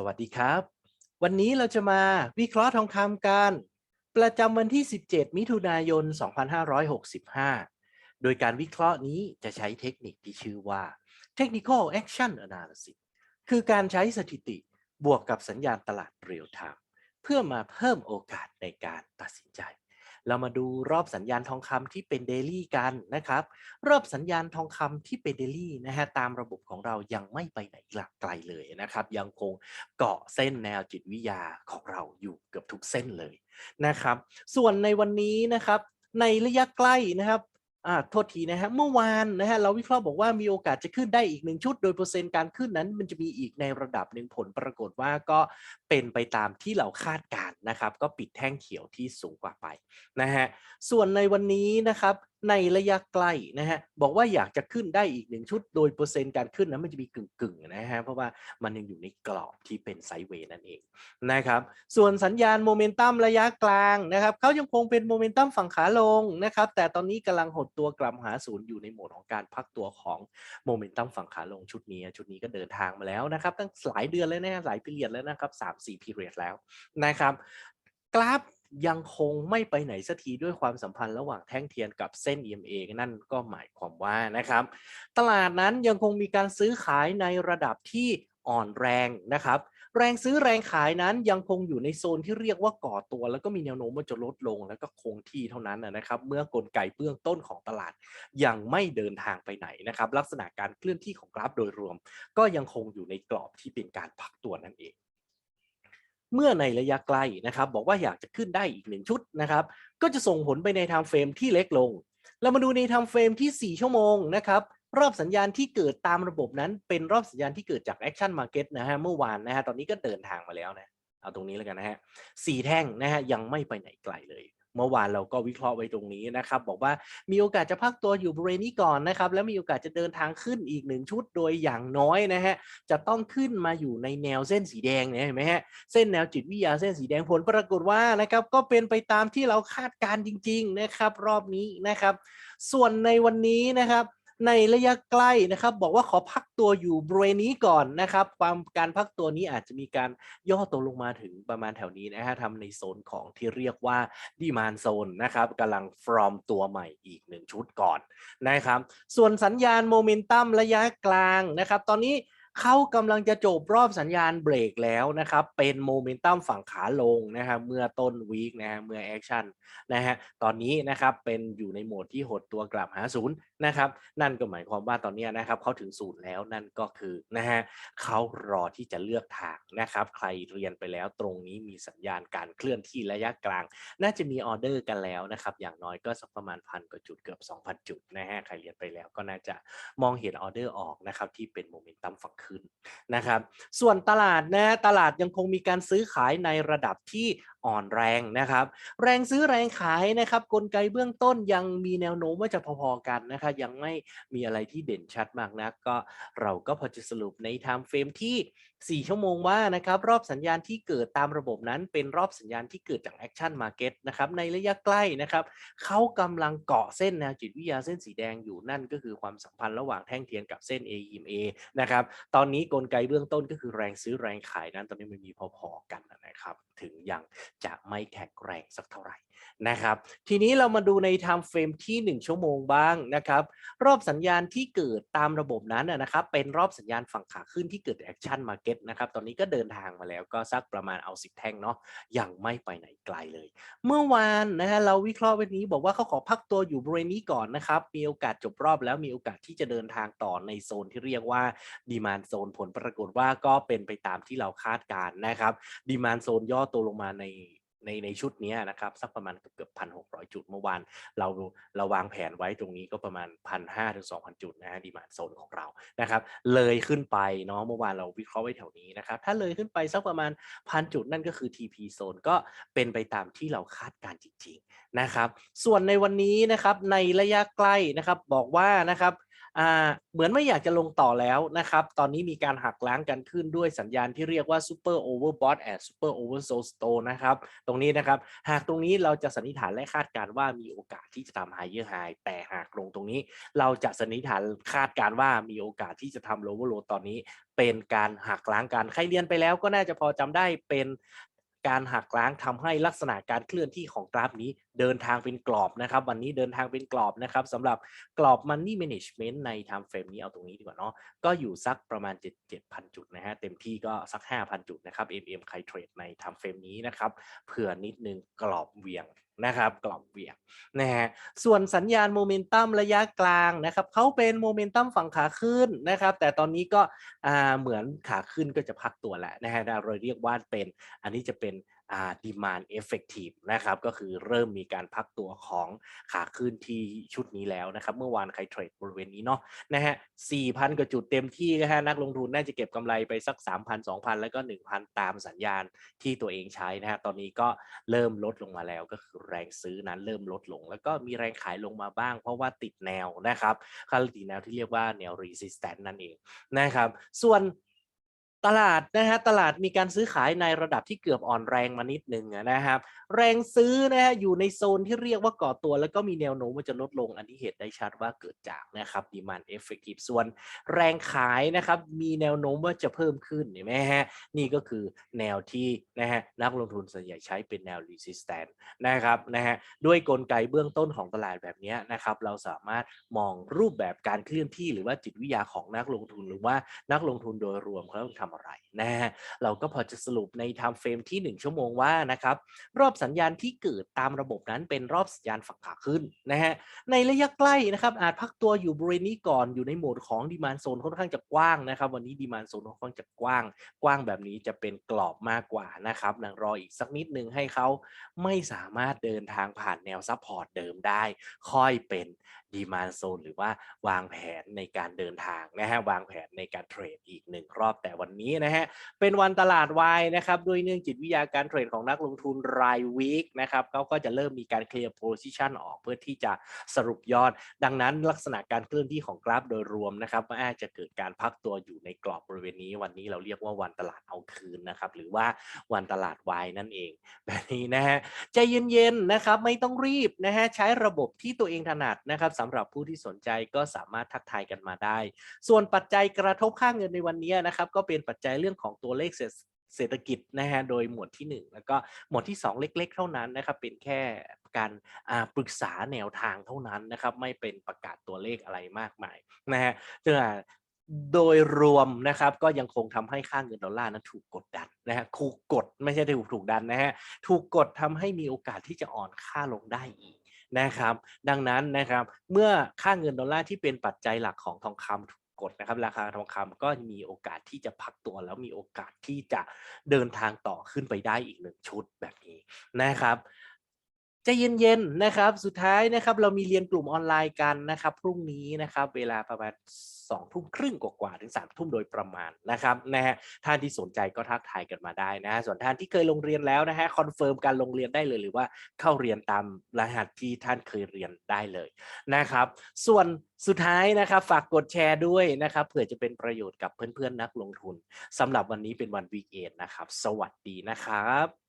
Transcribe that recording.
สวัสดีครับ วันนี้เราจะมาวิเคราะห์ทองคำกัน ประจำวันที่ 17 มิถุนายน 2565 โดยการวิเคราะห์นี้จะใช้เทคนิคที่ชื่อว่า Technical Action Analysis คือการใช้สถิติบวกกับสัญญาณตลาดเรียลไทม์เพื่อมาเพิ่มโอกาสในการตัดสินใจ เรามาดูรอบสัญญาณทองคำที่เป็นเดลี่กันนะครับ รอบสัญญาณทองคำที่เป็นเดลี่นะฮะตามระบบของเรายังไม่ไปไหนหลักไกลเลยนะครับ ยังคงเกาะเส้นแนวจิตวิทยาของเราอยู่เกือบทุกเส้นเลยนะครับ ส่วนในวันนี้นะครับในระยะใกล้นะครับ อ่าโทษทีนะฮะเมื่อวานนะฮะเราวิเคราะห์บอกว่ามีโอกาสจะขึ้นได้อีกหนึ่งชุด โดยเปอร์เซ็นต์การขึ้นนั้น มันจะมีอีกในระดับหนึ่งผลปรากฏว่าก็เป็นไปตามที่เราคาดการณ์นะครับ ก็ปิดแท่งเขียวที่สูงกว่าไปนะฮะส่วนในวันนี้นะครับ ในระยะใกล้นะฮะบอกว่าอยากจะขึ้นได้อีกหนึ่งชุดโดยเปอร์เซ็นต์การขึ้นนั้นมันจะมีกึ่งๆนะฮะเพราะว่ามันยังอยู่ในกรอบที่เป็นไซด์เวย์นั่นเองนะครับส่วนสัญญาณโมเมนตัมระยะกลางนะครับเขายังคงเป็นโมเมนตัมฝั่งขาลงนะครับแต่ตอนนี้กำลังหดตัวกลับหาศูนย์อยู่ในโหมดของการพักตัวของโมเมนตัมฝั่งขาลงชุดนี้ชุดนี้ก็เดินทางมาแล้วนะครับตั้งหลายเดือนแล้วนะฮะหลายปีเรียดแล้วนะครับสามสี่ปีเรียดแล้วนะครับกราฟ ยังคงไม่ไปไหนสักทีด้วยความสัมพันธ์ระหว่างแท่งเทียนกับเส้น EMA นั่นก็หมายความว่านะครับ ตลาดนั้นยังคงมีการซื้อขายในระดับที่อ่อนแรงนะครับแรงซื้อแรงขายนั้นยังคงอยู่ในโซนที่เรียกว่าก่อตัว แล้วก็มีแนวโน้มว่าจะลดลงแล้วก็คงที่เท่านั้นนะนะครับ เมื่อกลไกเบื้องต้นของตลาดยังไม่เดินทางไปไหนนะครับ ลักษณะการเคลื่อนที่ของกราฟโดยรวม ก็ยังคงอยู่ในกรอบที่เป็นการพักตัวนั่นเอง เมื่อในระยะไกลนะครับ บอกว่าอยากจะขึ้นได้อีกหนึ่งชุดนะครับ ก็จะส่งผลไปในไทม์เฟรมที่เล็กลง เรามาดูในไทม์เฟรมที่ 4 ชั่วโมงนะครับ รอบสัญญาณที่เกิดตามระบบนั้น เป็นรอบสัญญาณที่เกิดจากแอคชั่นมาร์เก็ตนะฮะเมื่อวานนะฮะตอนนี้ก็เดินทางมาแล้วนะเอาตรงนี้แล้วกันนะฮะสี่แท่งนะฮะยังไม่ไปไหนไกลเลย เมื่อวานเราก็วิเคราะห์ไว้ตรงนี้นะครับ บอกว่ามีโอกาสจะพักตัวอยู่บริเวณนี้ก่อนนะครับ แล้วมีโอกาสจะเดินทางขึ้นอีกหนึ่งชุดโดยอย่างน้อยนะฮะจะต้องขึ้นมาอยู่ในแนวเส้นสีแดงเนี่ยเห็นไหมฮะเส้นแนวจิตวิทยาเส้นสีแดงผลปรากฏว่านะครับก็เป็นไปตามที่เราคาดการณ์จริง ๆนะครับ รอบนี้นะครับ ส่วนในวันนี้นะครับ ในระยะใกล้นะครับ บอกว่าขอพักตัวอยู่บริเวณนี้ก่อนนะครับ ความการพักตัวนี้อาจจะมีการย่อตัวลงมาถึงประมาณแถวนี้นะฮะทำในโซนของที่เรียกว่าดีมานโซนนะครับกำลังฟอร์มตัวใหม่อีกหนึ่งชุดก่อนนะครับ ส่วนสัญญาณโมเมนตัมระยะกลางนะครับ ตอนนี้ เขากำลังจะจบรอบสัญญาณเบรกแล้วนะครับ เป็นโมเมนตัมฝั่งขาลงนะครับเมื่อต้นวีคนะฮะเมื่อแอคชั่นนะฮะตอนนี้นะครับเป็นอยู่ในโหมดที่หดตัวกลับหาศูนย์นะครับนั่นก็หมายความว่าตอนนี้นะครับเขาถึงศูนย์แล้วนั่นก็คือนะฮะเขารอที่จะเลือกทางนะครับ ใครเรียนไปแล้วตรงนี้มีสัญญาณการเคลื่อนที่ระยะกลาง น่าจะมีออเดอร์กันแล้วนะครับ อย่างน้อยก็สักประมาณพันกว่าจุดเกือบ 2,000 จุดนะฮะใครเรียนไปแล้วก็น่าจะมองเห็นออเดอร์ออกนะครับที่เป็นโมเมนตัมฝั่งขึ้นนะครับ ส่วนตลาดนะตลาดยังคงมีการซื้อขายในระดับที่อ่อนแรงนะครับ แรงซื้อแรงขายนะครับ กลไกเบื้องต้นยังมีแนวโน้มว่าจะพอๆกันนะครับยังไม่มีอะไรที่เด่นชัดมากนะก็เราก็พอจะสรุปในไทม์เฟรมที่ 4 ชั่วโมงว่านะครับรอบสัญญาณที่เกิดตามระบบนั้น เป็นรอบสัญญาณที่เกิดจากแอคชั่นมาร์เก็ตนะครับในระยะใกล้นะครับเขากำลังเกาะเส้นแนวจิตวิทยาเส้นสีแดงอยู่นั่นก็คือความสัมพันธ์ระหว่างแท่งเทียนกับเส้น AEMA นะครับตอนนี้กลไกเบื้องต้นก็คือแรงซื้อแรงขายนั้น ตอนนี้มันมีพอๆกันนะครับ ถึงยังจะไม่แข็งแรงสักเท่าไหร่นะครับ ทีนี้เรามาดูใน time frame ที่ 1 ชั่วโมงบ้างนะครับ รอบสัญญาณที่เกิดตามระบบนั้นนะครับ เป็นรอบสัญญาณฝั่งขาขึ้นที่เกิด action market นะครับ ตอนนี้ก็เดินทางมาแล้วก็สักประมาณเอา 10 แท่งเนาะยังไม่ไปไหนไกลเลย เมื่อวานนะฮะเราวิเคราะห์วันนี้บอกว่าเขาขอพักตัวอยู่บริเวณนี้ก่อนนะครับ มีโอกาสจบรอบแล้วมีโอกาสที่จะเดินทางต่อในโซนที่เรียกว่าดีมานโซนผลปรากฏว่าก็เป็นไปตามที่เราคาดการณ์นะครับดีมานโซนย่อตัวลงมาในในในชุดนี้นะครับสักประมาณเกือบเกือบพันหกร้อยจุดเมื่อวานเราเราวางแผนไว้ตรงนี้ก็ประมาณพันห้าถึงสองพันจุดนะฮะดีมานโซนของเรานะครับ เลยขึ้นไปเนาะเมื่อวานเราวิเคราะห์ไว้แถวนี้นะครับ ถ้าเลยขึ้นไปสักประมาณพันจุดนั่นก็คือ TP โซนก็เป็นไปตามที่เราคาดการณ์จริง ๆนะครับ ส่วนในวันนี้นะครับในระยะใกล้นะครับบอกว่านะครับ เหมือนไม่อยากจะลงต่อแล้วนะครับ ตอนนี้มีการหักล้างกันขึ้นด้วยสัญญาณที่เรียกว่า Super Overbought and Super Oversold Store นะครับ ตรงนี้นะครับ หากตรงนี้เราจะสันนิษฐานและคาดการณ์ว่ามีโอกาสที่จะทำ Higher High แต่หากลงตรงนี้ เราจะสันนิษฐานคาดการณ์ว่ามีโอกาสที่จะทำ Lower Low ตอนนี้เป็นการหักล้างกัน ใครเรียนไปแล้วก็น่าจะพอจำได้เป็น การหักล้างทำให้ลักษณะการเคลื่อนที่ของกราฟนี้เดินทางเป็นกรอบนะครับ วันนี้เดินทางเป็นกรอบนะครับสำหรับกรอบ Money Management ใน Time Frame นี้เอาตรงนี้ดีกว่าเนาะก็อยู่สักประมาณ7 7,000 จุดนะฮะเต็มที่ก็สัก 5,000 จุดนะครับ MM ใครเทรดใน Time Frame นี้นะครับเผื่อนิดนึงกรอบเวียง นะครับกรอบเหวี่ยงนะฮะส่วนสัญญาณโมเมนตัมระยะกลางนะครับเขาเป็นโมเมนตัมฝั่งขาขึ้นนะครับ แต่ตอนนี้ก็เหมือนขาขึ้นก็จะพักตัวแล้วนะฮะเราเรียกว่าเป็นอันนี้จะเป็น อ่า demand effective นะครับก็คือเริ่มมีการพักตัวของขาขึ้นที่ชุดนี้แล้วนะครับ เมื่อวานใครเทรดบริเวณนี้เนาะนะฮะ4,000กว่าจุดเต็มที่นะฮะนักลงทุนน่าจะเก็บกำไรไปสัก 3,000 2,000 แล้วก็ 1,000 ตามสัญญาณที่ตัวเองใช้นะฮะตอนนี้ก็เริ่มลดลงมาแล้วก็คือแรงซื้อนั้นเริ่มลดลง แล้วก็มีแรงขายลงมาบ้าง เพราะว่าติดแนวนะครับค่าติดแนวที่เรียกว่าแนว resistance นั่นเองนะครับส่วน ตลาดนะฮะตลาดมีการซื้อขายในระดับที่เกือบอ่อนแรงมานิดหนึ่งนะครับ แรงซื้อนะฮะอยู่ในโซนที่เรียกว่าก่อตัว แล้วก็มีแนวโน้มว่าจะลดลงอันที่เห็นได้ชัดว่าเกิดจากนะครับ demand effective ส่วนแรงขายนะครับมีแนวโน้มว่าจะเพิ่มขึ้นเห็นไหมฮะนี่ก็คือแนวที่นะฮะนักลงทุนส่วนใหญ่ใช้เป็นแนว resistance นะครับนะฮะด้วยกลไกเบื้องต้นของตลาดแบบนี้นะครับเราสามารถมองรูปแบบการเคลื่อนที่ หรือว่าจิตวิทยาของนักลงทุนหรือว่านักลงทุนโดยรวมเขาต้องทำอะไรนะฮะเราก็พอจะสรุปใน time frame ที่ 1 ชั่วโมงว่านะครับรอบสัญญาณที่เกิดตามระบบนั้นเป็นรอบสัญญาณฝั่งขาขึ้นนะฮะในระยะใกล้นะครับอาจพักตัวอยู่บริเวณนี้ก่อนอยู่ในโหมดของดีมานโซนค่อนข้างจะกว้างนะครับวันนี้ดีมานโซนค่อนข้างจะกว้าง กว้างแบบนี้จะเป็นกรอบมากกว่านะครับนังรออีกสักนิดนึงให้เขาไม่สามารถเดินทางผ่านแนวซัพพอร์ตเดิมได้ ค่อยเป็นดีมานโซนหรือว่าวางแผนในการเดินทางนะฮะวางแผนในการเทรดอีกหนึ่งรอบแต่วันนี้นะฮะเป็นวันตลาดวายนะครับด้วยเนื่องจิตวิทยาการเทรดของนักลงทุนรายวีคนะครับเขาก็จะเริ่มมีการเคลียร์โพซิชันออกเพื่อที่จะสรุปยอด ดังนั้นลักษณะการเคลื่อนที่ของกราฟโดยรวมนะครับอาจจะเกิดการพักตัวอยู่ในกรอบบริเวณนี้ วันนี้เราเรียกว่าวันตลาดเอาคืนนะครับหรือว่าวันตลาดวายนั่นเองแบบนี้นะฮะใจเย็นๆนะครับไม่ต้องรีบนะฮะใช้ระบบที่ตัวเองถนัดนะครับสำหรับผู้ที่สนใจก็สามารถทักทายกันมาได้ ส่วนปัจจัยกระทบค่าเงินในวันนี้นะครับก็เป็นปัจจัยเรื่องของตัวเลขเศรษฐเศรษฐกิจนะฮะโดยหมวดที่ 1 แล้วก็หมวดที่ 2 เล็ก ๆ เท่านั้นนะครับเป็นแค่การปรึกษาแนวทางเท่านั้นนะครับไม่เป็นประกาศตัวเลขอะไรมากมายนะฮะแต่โดยรวมนะครับก็ยังคงทำให้ค่าเงินดอลลาร์นั้นถูกกดดันนะฮะถูกกดไม่ใช่ถูกถูกดันนะฮะถูกกดทำให้มีโอกาสที่จะอ่อนค่าลงได้อีก นะครับ ดังนั้นนะครับเมื่อค่าเงินดอลลาร์ที่เป็นปัจจัยหลักของทองคำถูกกดนะครับราคาทองคำก็มีโอกาสที่จะพักตัว แล้วมีโอกาสที่จะเดินทางต่อขึ้นไปได้อีกหนึ่งชุดแบบนี้นะครับ ใจเย็นๆนะครับ สุดท้ายนะครับ เรามีเรียนกลุ่มออนไลน์กันนะครับ พรุ่งนี้นะครับ เวลาประมาณสองทุ่มครึ่งกว่าๆถึงสามทุ่มโดยประมาณนะครับนะฮะท่านที่สนใจก็ทักทายกันมาได้นะฮะส่วนท่านที่เคยลงเรียนแล้วนะฮะคอนเฟิร์มการลงเรียนได้เลยหรือว่าเข้าเรียนตามรหัสที่ท่านเคยเรียนได้เลยนะครับ ส่วนสุดท้ายนะครับ ฝากกดแชร์ด้วยนะครับเผื่อจะเป็นประโยชน์กับเพื่อนๆนักลงทุนสำหรับวันนี้เป็นวันวีคเอนนะครับ สวัสดีนะครับ